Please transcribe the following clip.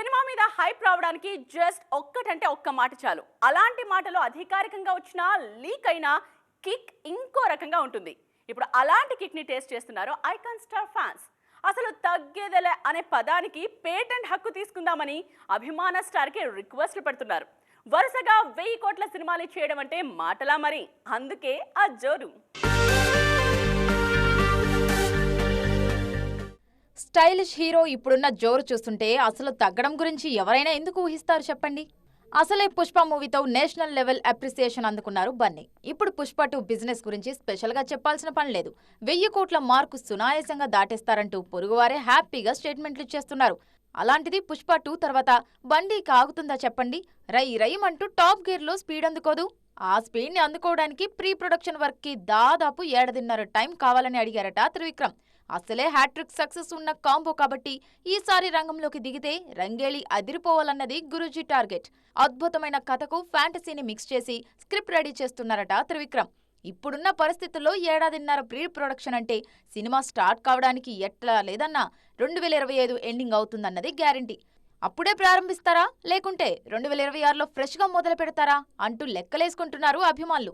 Cinema మీద hype రావడానికి just ఒక్కటంటే ఒక్క మాట చాలు. అలాంటి మాటలు అధికారికంగా వచ్చినా లీక్ అయినా కిక్ ఇంకో రకంగా ఉంటుంది. ఇప్పుడు అలాంటి కిక్ని టేస్ట్ చేస్తున్నారు ఐకాన్ స్టార్ ఫ్యాన్స్. అసలు తగ్గేదలే అనే పదానికి పేటెంట్ హక్కు తీసుకుందామని అభిమాన స్టార్కి రిక్వెస్ట్లు పెడుతున్నారు. వరుసగా వెయ్యి కోట్ల సినిమాలు చేయడం అంటే మాటలా మరి. అందుకే ఆ జోరు. స్టైలిష్ హీరో ఇప్పుడున్న జోరు చూస్తుంటే అసలు తగ్గడం గురించి ఎవరైనా ఎందుకు ఊహిస్తారు చెప్పండి? అసలే పుష్ప మూవీతో నేషనల్ లెవెల్ అప్రిసియేషన్ అందుకున్నారు బన్నీ. ఇప్పుడు పుష్ప టూ బిజినెస్ గురించి స్పెషల్గా చెప్పాల్సిన పని లేదు. వెయ్యి కోట్ల మార్కు సునాయాసంగా దాటేస్తారంటూ పొరుగువారే హ్యాపీగా స్టేట్మెంట్లు ఇచ్చేస్తున్నారు. అలాంటిది పుష్ప టూ తర్వాత బండి కాగుతుందా చెప్పండి? రై రయ్యమంటూ టాప్ గేర్లో స్పీడ్ అందుకోదు. ఆ స్పీడ్ని అందుకోవడానికి ప్రీ ప్రొడక్షన్ వర్క్కి దాదాపు ఏడాదిన్నర టైం కావాలని అడిగారట త్రివిక్రమ్. అసలే హ్యాట్రిక్ సక్సెస్ ఉన్న కాంబో కాబట్టి ఈసారి రంగంలోకి దిగితే రంగేళి అదిరిపోవాలన్నది గురూజీ టార్గెట్. అద్భుతమైన కథకు ఫ్యాంటసీని మిక్స్ చేసి స్క్రిప్ట్ రెడీ చేస్తున్నారట త్రివిక్రమ్. ఇప్పుడున్న పరిస్థితుల్లో ఏడాదిన్నర ప్రీ ప్రొడక్షన్ అంటే సినిమా స్టార్ట్ కావడానికి ఎట్లా లేదన్నా రెండు వేల ఇరవై ఐదు ఎండింగ్ అవుతుందన్నది గ్యారంటీ. అప్పుడే ప్రారంభిస్తారా? లేకుంటే రెండు వేల ఇరవై ఆరులో ఫ్రెష్గా మొదలు పెడతారా? అంటూ లెక్కలేసుకుంటున్నారు అభిమానులు.